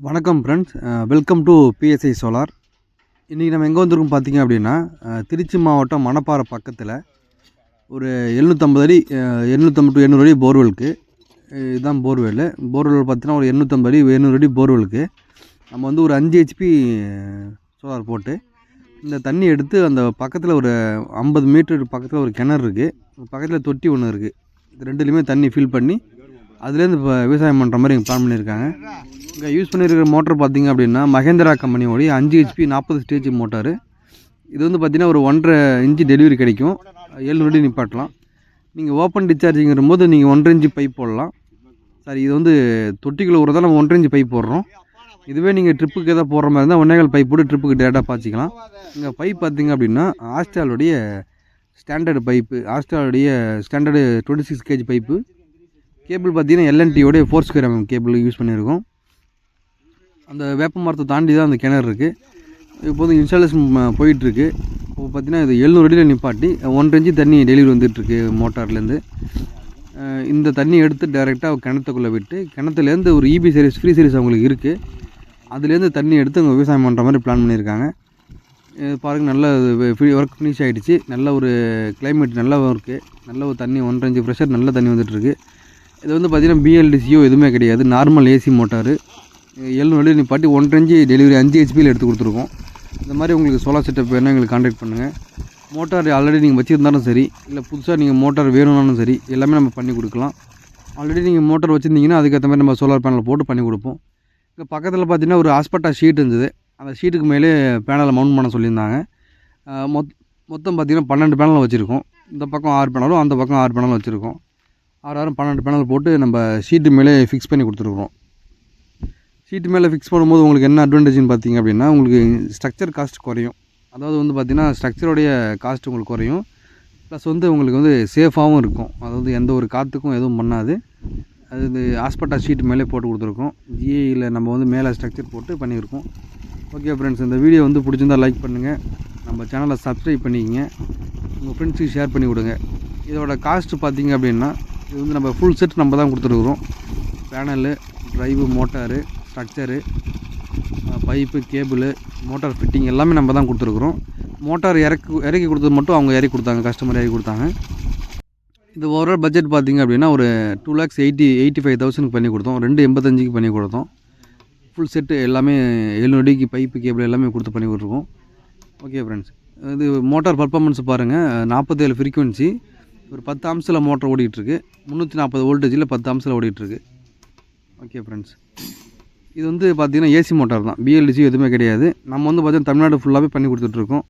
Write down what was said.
வணக்கம் friends welcome to PSI solar இன்றைக்கி நம்ம எங்கே வந்திருக்கோம் பார்த்தீங்க அப்படின்னா திருச்சி மாவட்டம் மணப்பாறை பக்கத்தில் ஒரு எழுநூற்றம்பது அடி எழுநூற்றம்பது டு எண்ணூறு அடி போர்வெலுக்கு இதுதான் போர்வெல் போர்வெல் பார்த்தீங்கன்னா ஒரு எண்ணூற்றம்பது அடி எண்ணூறு அடி போர்வெலுக்கு நம்ம வந்து ஒரு அஞ்சு ஹெச்பி சோலார் போட்டு இந்த தண்ணி எடுத்து அந்த பக்கத்தில் ஒரு ஐம்பது மீட்டர் பக்கத்தில் ஒரு கிணறு இருக்குது பக்கத்தில் தொட்டி ஒன்று இருக்குது இது ரெண்டுலேயுமே தண்ணி ஃபில் பண்ணி அதுலேருந்து இப்போ விவசாயம் பண்ணுற மாதிரி இங்கே பிளான் பண்ணியிருக்காங்க. இங்கே யூஸ் பண்ணியிருக்கிற மோட்டர் பார்த்தீங்க அப்படின்னா மகேந்திரா கம்பெனியோடைய அஞ்சு ஹெச்பி நாற்பது ஸ்டேஜ் மோட்டார் இது வந்து பார்த்தீங்கன்னா ஒரு ஒன்றரை இன்ச்சு டெலிவரி கிடைக்கும். ஏழு நிப்பாட்டலாம். நீங்கள் ஓப்பன் டிஸ்சார்ஜிங்கிற போது நீங்கள் ஒன்றரை இன்ச்சு பைப் போடலாம். சாரி இது வந்து தொட்டிக்குள்ள ஒரு தான் நம்ம ஒன்றரை இன்ச்சு பைப் போடுறோம். இதுவே நீங்கள் ட்ரிப்புக்கு எதாவது போடுற மாதிரி இருந்தால் ஒன்றேகால் பைப் போட்டு ட்ரிப்புக்கு டேரெக்டாக பாய்ச்சிக்கலாம். இங்கே பைப் பார்த்தீங்க அப்படின்னா ஆஸ்ட்ராலுடைய standard pipe ஆஸ்ட்ராலுடைய standard twenty six KG pipe cable பார்த்தீங்கன்னா எல்என்டியோடைய four square MM cable use பண்ணியிருக்கோம். அந்த வேப்ப மரத்தை தாண்டி தான் அந்த கிணறு இருக்குது இப்போது இன்ஸ்டாலேஷன் போயிட்டுருக்கு. இப்போ பார்த்தீங்கன்னா இது எழுநூறு அடியில் நிப்பாட்டி ஒன்றரை இன்ச்சு தண்ணி டெலிவரி வந்துட்டுருக்கு மோட்டார்லேருந்து. இந்த தண்ணி எடுத்து டைரெக்டாக கிணத்துக்குள்ளே விட்டு கிணத்துலேருந்து ஒரு இபி சீரீஸ் ஃப்ரீ சீரிஸ் அவங்களுக்கு இருக்குது அதுலேருந்து தண்ணி எடுத்து அவங்க விவசாயம் பண்ணுற மாதிரி பிளான் பண்ணியிருக்காங்க. இது பாருங்க நல்ல ஒர்க் ஃபினிஷ் ஆகிடுச்சு நல்ல ஒரு கிளைமேட் நல்லா இருக்குது நல்ல ஒரு தண்ணி ஒன்றரை இன்ச்சு ப்ரெஷர் நல்ல தண்ணி வந்துட்டுருக்கு. இது வந்து பார்த்திங்கன்னா பிஎல்டிசியோ எதுவுமே கிடையாது. நார்மல் ஏசி மோட்டார் எழுநூறு நீ பாட்டி ஒன்றரை இன்ச்சு டெலிவரி அஞ்சு ஹெச்பியில் எடுத்து கொடுத்துருக்கோம். இந்த மாதிரி உங்களுக்கு சோலார் செட்டப் வேணால் எங்களுக்கு காண்டாக்ட் பண்ணுங்கள் மோட்டார் ஆல்ரெடி நீங்கள் வச்சுருந்தாலும் சரி இல்லை புதுசாக நீங்கள் மோட்டார் வேணும்னாலும் சரி எல்லாமே நம்ம பண்ணி கொடுக்கலாம். ஆல்ரெடி நீங்கள் மோட்டார் வச்சுருந்தீங்கன்னா அதுக்கேற்ற மாதிரி நம்ம சோலார் பேனல் போட்டு பண்ணி கொடுப்போம். இங்கே பக்கத்தில் பார்த்தீங்கன்னா ஒரு ஹாஸ்பட்டா ஷீட் இருந்தது. அந்த ஷீட்டுக்கு மேலே பேனலை மவுண்ட் பண்ண சொல்லியிருந்தாங்க. மொத் மொத்தம் பார்த்திங்கன்னா பன்னெண்டு பேனல் வச்சுருக்கோம். இந்த பக்கம் ஆறு பேனலும் அந்த பக்கம் ஆறு பேனலும் வச்சுருக்கோம். ஆறு ஆறு பன்னெண்டு பேனல் போட்டு நம்ம ஷீட்டு மேலே ஃபிக்ஸ் பண்ணி கொடுத்துருக்குறோம். சீட்டு மேலே ஃபிக்ஸ் பண்ணும்போது உங்களுக்கு என்ன அட்வான்டேஜ்னு பார்த்தீங்க அப்படின்னா உங்களுக்கு ஸ்ட்ரக்சர் காஸ்ட் குறையும். அதாவது வந்து பார்த்திங்கன்னா ஸ்ட்ரக்சருடைய காஸ்ட் உங்களுக்கு குறையும். ப்ளஸ் வந்து உங்களுக்கு வந்து சேஃபாகவும் இருக்கும். அதாவது எந்த ஒரு காற்றுக்கும் எதுவும் பண்ணாது. அது வந்து ஹாஸ்பட்டா ஷீட் மேலே போட்டு கொடுத்துருக்கோம் ஜிஏயில் நம்ம வந்து மேலே ஸ்ட்ரக்சர் போட்டு பண்ணியிருக்கோம். ஓகே ஃப்ரெண்ட்ஸ் இந்த வீடியோ வந்து பிடிச்சிருந்தா லைக் பண்ணுங்கள் நம்ம சேனலை சப்ஸ்கிரைப் பண்ணிக்கங்க. உங்கள் ஃப்ரெண்ட்ஸுக்கு ஷேர் பண்ணி விடுங்க இதோட காஸ்ட்டு பார்த்தீங்க அப்படின்னா இது வந்து நம்ம ஃபுல் செட் நம்ம தான் கொடுத்துருக்குறோம். Panel drive motor structure pipe cable motor fitting எல்லாமே நம்ம தான் கொடுத்துருக்குறோம். மோட்டார் இறக்கி இறக்கி கொடுத்தது மட்டும் அவங்க இறக்கி கொடுத்தாங்க கஸ்டமர் இறக்கி கொடுத்தாங்க. இது ஓவரால் பட்ஜெட் பார்த்திங்க அப்படின்னா ஒரு two lakhs eighty eighty five தௌசண்ட்க்கு பண்ணி கொடுத்தோம். ரெண்டு எண்பத்தஞ்சுக்கு பண்ணி கொடுத்தோம். ஃபுல் செட்டு எல்லாமே எழுநூடிக்கு அடிக்கு பைப்பு கேபிள் எல்லாமே கொடுத்து பண்ணி கொடுத்துருக்கோம். ஓகே ஃப்ரெண்ட்ஸ் இது மோட்டார் பர்ஃபார்மன்ஸ் பாருங்கள் நாற்பத்தேழு ஃப்ரீக்குவென்சி ஒரு பத்து அம்சில் மோட்டர் ஓடிட்டுருக்கு முந்நூற்றி நாற்பது வோல்டேஜில் பத்து அம்சில் ஓடிட்டுருக்கு ஓகே ஃப்ரெண்ட்ஸ் இது வந்து பார்த்திங்கன்னா ஏசி மோட்டார் தான். பிஎல்டிசி எதுவுமே கிடையாது. நம்ம வந்து பார்த்திங்கன்னா தமிழ்நாடு ஃபுல்லாகவே பண்ணி கொடுத்துட்ருக்கோம்.